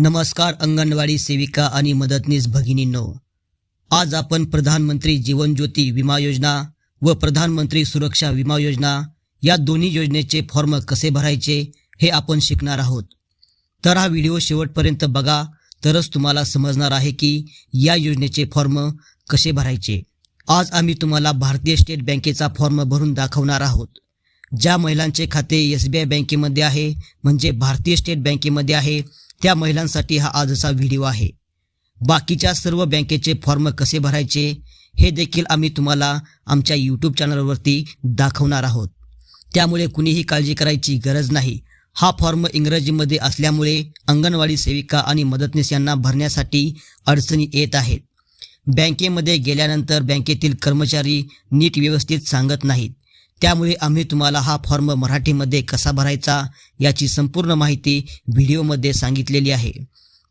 नमस्कार अंगणवाडी सेविका आणि मदतनीस भगिनींनो. आज आपण प्रधानमंत्री जीवन ज्योती विमा योजना व प्रधानमंत्री सुरक्षा विमा योजना या दोन्ही योजनेचे फॉर्म कसे भरायचे हे आपण शिकणार आहोत. तर हा व्हिडिओ शेवटपर्यंत बघा तरच तुम्हाला समजणार आहे की या योजनेचे फॉर्म कसे भरायचे. आज आम्ही तुम्हाला भारतीय स्टेट बँकेचा फॉर्म भरून दाखवणार आहोत. ज्या महिलांचे खाते एस बी आय बँकेमध्ये आहे म्हणजे भारतीय स्टेट बँकेमध्ये आहे त्या महिलांसाठी हा आजचा व्हिडिओ आहे. बाकीच्या सर्व बँकेचे फॉर्म कसे भरायचे हे देखील आम्ही तुम्हाला आमच्या यूट्यूब चॅनलवरती दाखवणार आहोत. त्यामुळे कुणीही काळजी करायची गरज नाही. हा फॉर्म इंग्रजीमध्ये असल्यामुळे अंगणवाडी सेविका आणि मदतनीस यांना भरण्यासाठी अडचणी येत आहेत. बँकेमध्ये गेल्यानंतर बँकेतील कर्मचारी नीट व्यवस्थित सांगत नाहीत. त्यामुळे आम्ही तुम्हाला हा फॉर्म मराठीमध्ये कसा भरायचा याची संपूर्ण माहिती व्हिडिओमध्ये सांगितलेली आहे.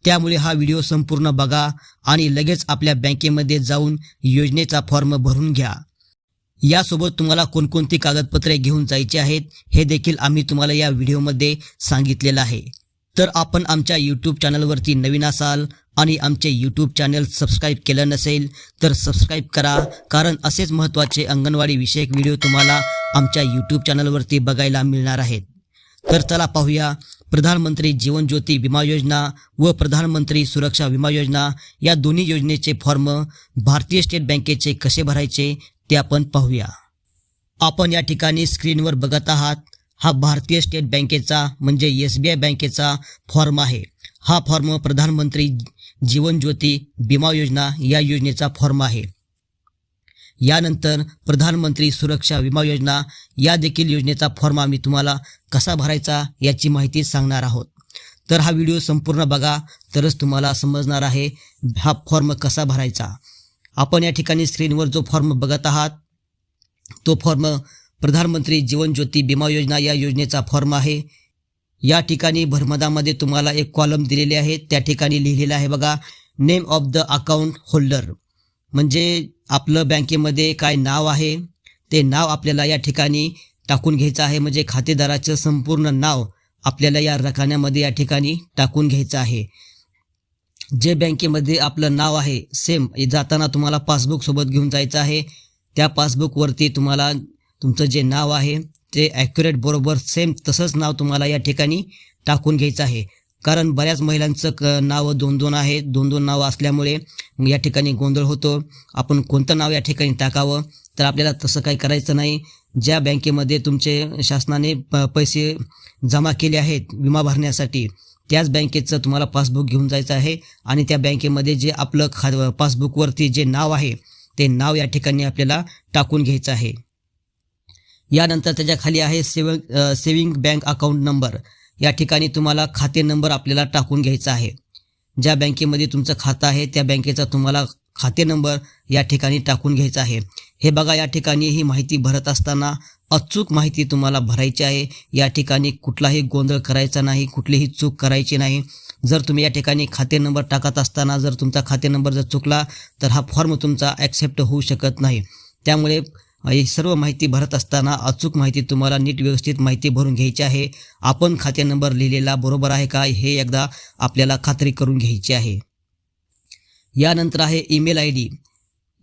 त्यामुळे हा व्हिडिओ संपूर्ण बघा आणि लगेच आपल्या बँकेमध्ये जाऊन योजनेचा फॉर्म भरून घ्या. यासोबत तुम्हाला कोणकोणती कागदपत्रे घेऊन जायची आहेत हे देखील आम्ही तुम्हाला या व्हिडिओमध्ये सांगितलेलं आहे. तर आपण आमच्या यूट्यूब चॅनलवरती नवीन असाल आणि आमचे यूट्यूब चॅनल सबस्क्राईब केलं नसेल तर सबस्क्राईब करा. कारण असेच महत्त्वाचे अंगणवाडी विषयक व्हिडिओ तुम्हाला आमच्या यूट्यूब चॅनलवरती बघायला मिळणार आहेत. तर चला पाहूया. प्रधानमंत्री जीवन ज्योती विमा योजना व प्रधानमंत्री सुरक्षा विमा योजना या दोन्ही योजनेचे फॉर्म भारतीय स्टेट बँकेचे कसे भरायचे ते आपण पाहूया. आपण या ठिकाणी स्क्रीनवर बघत आहात. हा भारतीय स्टेट बँकेचा म्हणजे एस बी आय बँकेचा फॉर्म आहे. हा फॉर्म प्रधानमंत्री जीवन ज्योती विमा योजना या योजनेचा फॉर्म आहे. यानंतर प्रधानमंत्री सुरक्षा विमा योजना या देखील योजनेचा फॉर्म आम्ही तुम्हाला कसा भरायचा याची माहिती सांगणार आहोत. तर हा व्हिडिओ संपूर्ण बघा तरच तुम्हाला समजणार आहे हा फॉर्म कसा भरायचा. आपण या ठिकाणी स्क्रीनवर जो फॉर्म बघत आहात तो फॉर्म प्रधानमंत्री जीवन ज्योती विमा योजना या योजनेचा फॉर्म आहे. या ठिकाणी भरमदामध्ये तुम्हाला एक कॉलम दिलेले आहे. त्या ठिकाणी लिहिलेलं आहे बघा name of the account holder म्हणजे आपलं बँकेमध्ये काय नाव आहे ते नाव आपल्याला या ठिकाणी टाकून घ्यायचं आहे. म्हणजे खातेदाराचं संपूर्ण नाव आपल्याला या रकान्यामध्ये या ठिकाणी टाकून घ्यायचं आहे. जे बँकेमध्ये आपलं नाव आहे सेम जाताना तुम्हाला पासबुकसोबत घेऊन जायचं आहे. त्या पासबुकवरती तुम्हाला तुमचं जे नाव आहे ते ॲक्युरेट बरोबर सेम तसंच नाव तुम्हाला या ठिकाणी टाकून घ्यायचं आहे. कारण बऱ्याच महिलांचं क नावं दोन दोन आहे दोन दोन नावं असल्यामुळे या ठिकाणी गोंधळ होतो. आपण कोणतं नाव या ठिकाणी टाकावं तर आपल्याला तसं काही करायचं नाही. ज्या बँकेमध्ये तुमचे शासनाने प पैसे जमा केले आहेत विमा भरण्यासाठी त्याच बँकेचं तुम्हाला पासबुक घेऊन जायचं आहे. आणि त्या बँकेमध्ये जे आपलं खा पासबुकवरती जे नाव आहे ते नाव या ठिकाणी आपल्याला टाकून घ्यायचं आहे. यानंतर त्याच्याखाली आहे save saving bank account number. या ठिकाणी तुम्हाला खाते नंबर आपल्याला टाकून घ्यायचा आहे. ज्या बँकेमध्ये तुमचं खातं आहे त्या बँकेचा तुम्हाला खाते नंबर या ठिकाणी टाकून घ्यायचा आहे. हे बघा या ठिकाणी ही माहिती भरत असताना अचूक माहिती तुम्हाला भरायची आहे. या ठिकाणी कुठलाही गोंधळ करायचा नाही कुठलीही चूक करायची नाही. जर तुम्ही या ठिकाणी खाते नंबर टाकत असताना जर तुमचा खाते नंबर जर चुकला तर हा फॉर्म तुमचा ॲक्सेप्ट होऊ शकत नाही. त्यामुळे ही सर्व माहिती भरत असताना अचूक माहिती तुम्हाला नीट व्यवस्थित माहिती भरून घ्यायची आहे. आपण खाते नंबर लिहिलेला बरोबर आहे का हे एकदा आपल्याला खात्री करून घ्यायची आहे. यानंतर आहे ईमेल आय डी.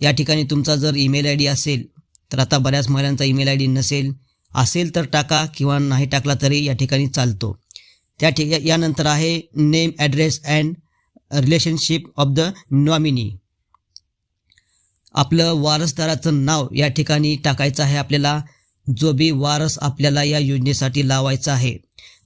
या ठिकाणी तुमचा जर ईमेल आय डी असेल तर आता बऱ्याच महिलांचा ईमेल आय डी नसेल असेल तर टाका किंवा नाही टाकला तरी या ठिकाणी चालतो. त्या ठिक यानंतर आहे name address and relationship of the nominee. आपलं वारसदाराचं नाव या ठिकाणी टाकायचं आहे आपल्याला. जो बी वारस आपल्याला या योजनेसाठी लावायचा आहे.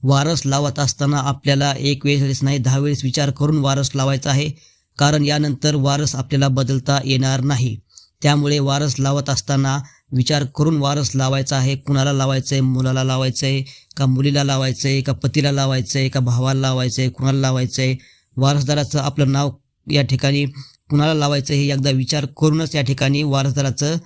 वारस लावत असताना आपल्याला एक वेळेस नाही दहा वेळेस विचार करून वारस लावायचा आहे. कारण यानंतर वारस आपल्याला बदलता येणार नाही. त्यामुळे वारस लावत असताना विचार करून वारस लावायचा आहे. कुणाला लावायचं आहे मुलाला लावायचं आहे का मुलीला लावायचं आहे का पतीला लावायचं आहे का भावाला लावायचं आहे कुणाला लावायचं आहे वारसदाराचं आपलं नाव या ठिकाणी कुणाला लावायचं हे एकदा विचार करूनच या ठिकाणी वारसदाराचं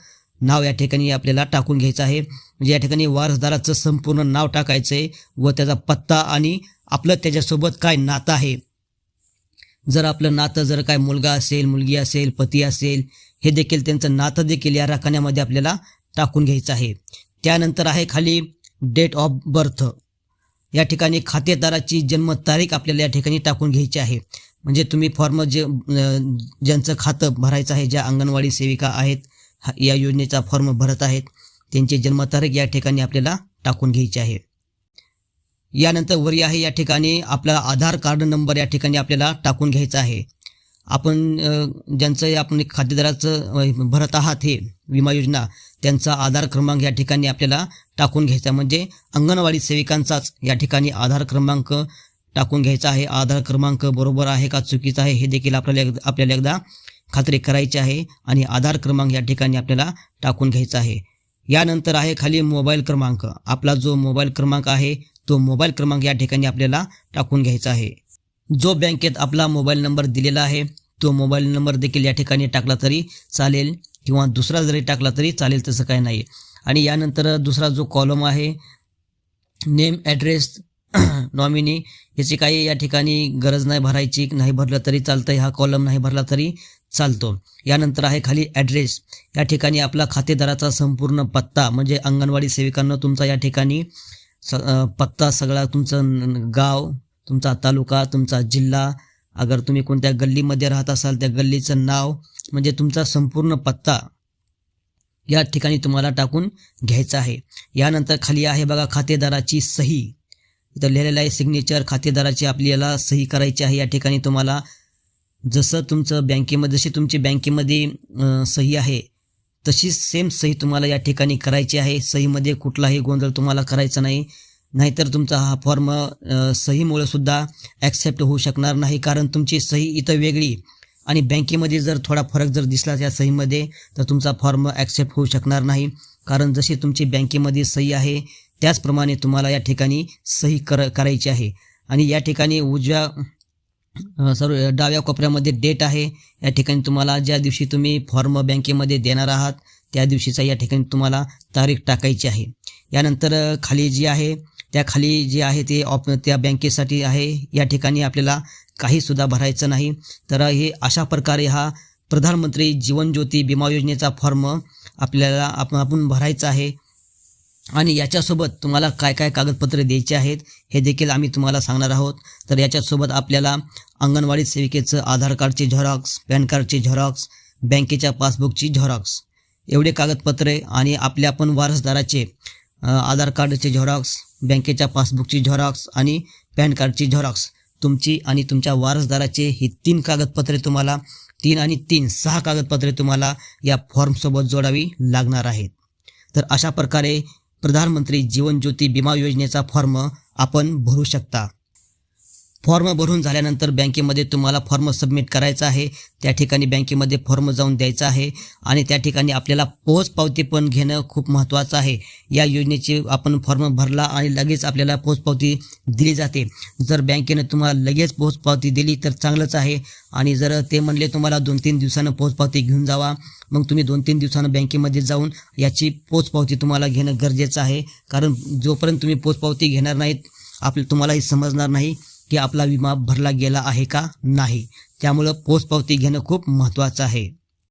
नाव या ठिकाणी आपल्याला टाकून घ्यायचं आहे. म्हणजे या ठिकाणी वारसदाराचं संपूर्ण नाव टाकायचं आहे व त्याचा पत्ता आणि आपलं त्याच्यासोबत काय नातं आहे. जर आपलं नातं जर काय मुलगा असेल मुलगी असेल पती असेल हे देखील त्यांचं नातं देखील या राखण्यामध्ये आपल्याला टाकून घ्यायचं आहे. त्यानंतर आहे खाली डेट ऑफ बर्थ या ठिकाणी खातेदाराची जन्मतारीख आपल्याला या ठिकाणी टाकून घ्यायची आहे. म्हणजे तुम्ही फॉर्म जे ज्यांचं खातं भरायचं आहे ज्या अंगणवाडी सेविका आहेत हा- या योजनेचा फॉर्म भरत आहेत त्यांची जन्मतारीख या ठिकाणी आपल्याला टाकून घ्यायची आहे. यानंतर वरी आहे या ठिकाणी आपला आधार कार्ड नंबर या ठिकाणी आपल्याला टाकून घ्यायचा आहे. आपण ज्यांचं आपण खातेदाराचं भरत आहात हे विमा योजना त्यांचा आधार क्रमांक या ठिकाणी आपल्याला टाकून घ्यायचा म्हणजे अंगणवाडी सेविकांचाच या ठिकाणी आधार क्रमांक टाकून घ्यायचा आहे. आधार क्रमांक बरोबर आहे का चुकीचा आहे हे देखील आपल्याला आपल्याला एकदा खात्री करायची आहे आणि आधार क्रमांक या ठिकाणी आपल्याला टाकून घ्यायचा आहे. यानंतर आहे खाली मोबाईल क्रमांक. आपला जो मोबाईल क्रमांक आहे तो मोबाईल क्रमांक या ठिकाणी आपल्याला टाकून घ्यायचा आहे. जो बँकेत आपला मोबाईल नंबर दिलेला आहे तो मोबाईल नंबर देखील या ठिकाणी टाकला तरी चालेल किंवा दुसरा जरी टाकला तरी चालेल तसं काय नाही. आणि यानंतर दुसरा जो कॉलम आहे नेम ॲड्रेस नॉमिनी याची काही या ठिकाणी गरज नाही भरायची नाही भरलं तरी चालतं हा कॉलम नाही भरला तरी चालतो. यानंतर आहे खाली ॲड्रेस या ठिकाणी आपला खातेदाराचा संपूर्ण पत्ता म्हणजे अंगणवाडी सेविकांना तुमचा या ठिकाणी स पत्ता सगळा तुमचं गाव तुमचा तालुका तुमचा जिल्हा अगर तुम्ही कोणत्या गल्लीमध्ये राहत असाल त्या गल्लीचं नाव म्हणजे तुमचा संपूर्ण पत्ता या ठिकाणी तुम्हाला टाकून घ्यायचा आहे. यानंतर खाली आहे बघा खातेदाराची सही. इथं लिहिलेलं आहे सिग्नेचर खातेदाराची आपल्याला सही करायची आहे या ठिकाणी तुम्हाला. जसं तुमचं बँकेमध्ये जशी तुमची बँकेमध्ये सही आहे तशी सेम सही तुम्हाला या ठिकाणी करायची आहे. सहीमध्ये कुठलाही गोंधळ तुम्हाला करायचा नाही. नाहीतर तुमचा हा फॉर्म अ, सहीमुळे सुद्धा ॲक्सेप्ट होऊ शकणार नाही. कारण तुमची सही इथं वेगळी. आणि बँकेमध्ये जर थोडा फरक जर दिसला त्या सहीमध्ये तर तुमचा फॉर्म ॲक्सेप्ट होऊ शकणार नाही. कारण जशी तुमची बँकेमध्ये सही आहे त्याचप्रमाणे तुम्हाला या ठिकाणी सही कर करायची आहे. आणि या ठिकाणी उजव्या सर्व डाव्या कोपऱ्यामध्ये डेट आहे. या ठिकाणी तुम्हाला ज्या दिवशी तुम्ही फॉर्म बँकेमध्ये देणार आहात त्या दिवशीचा या ठिकाणी तुम्हाला तारीख टाकायची आहे. यानंतर खाली जी आहे त्या खाली जे आहे ते ऑप त्या बँकेसाठी आहे. या ठिकाणी आपल्याला काहीसुद्धा भरायचं नाही. तर हे अशा प्रकारे हा प्रधानमंत्री जीवन ज्योती विमा योजनेचा फॉर्म आपल्याला आपण आपण भरायचा आहे. आणि याच्यासोबत तुम्हाला काय काय कागदपत्रे द्यायची आहेत हे देखील आम्ही तुम्हाला सांगणार आहोत. तर याच्यासोबत आपल्याला अंगणवाडी सेविकेचं आधार कार्डची झेरॉक्स पॅन कार्डची झेरॉक्स बँकेच्या पासबुकची झेरॉक्स एवढे कागदपत्रे आणि आपल्या पण वारसदाराचे आधार कार्डचे झेरॉक्स बँकेच्या पासबुकची झेरॉक्स आणि पॅन कार्डची झेरॉक्स. तुमची आणि तुमच्या वारसदाराचे ही तीन कागदपत्रे तुम्हाला तीन आणि तीन सहा कागदपत्रे तुम्हाला या फॉर्मसोबत जोडावी लागणार आहेत. तर अशा प्रकारे प्रधानमंत्री जीवन ज्योती विमा योजनेचा फॉर्म आपण भरू शकता. फॉर्म भरून झाल्यानंतर बँकेमध्ये तुम्हाला फॉर्म सबमिट करायचा आहे. त्या ठिकाणी बँकेमध्ये फॉर्म जाऊन द्यायचा आहे आणि त्या ठिकाणी आपल्याला पोचपावती पण घेणं खूप महत्त्वाचं आहे. या योजनेची आपण फॉर्म भरला आणि लगेच आपल्याला पोचपावती दिली जाते. जर बँकेनं तुम्हाला लगेच पोचपावती दिली तर चांगलंच आहे आणि जर ते म्हणले तुम्हाला दोन तीन दिवसानं पोचपावती घेऊन जावा मग तुम्ही दोन तीन दिवसानं बँकेमध्ये जाऊन याची पोचपावती तुम्हाला घेणं गरजेचं आहे. कारण जोपर्यंत तुम्ही पोचपावती घेणार नाहीत आपलं तुम्हालाही समजणार नाही. की आपला विमा भरला गेला आहे का? नाही. त्यामुळं पोचपावती घेणं खूप महत्त्वाचं आहे.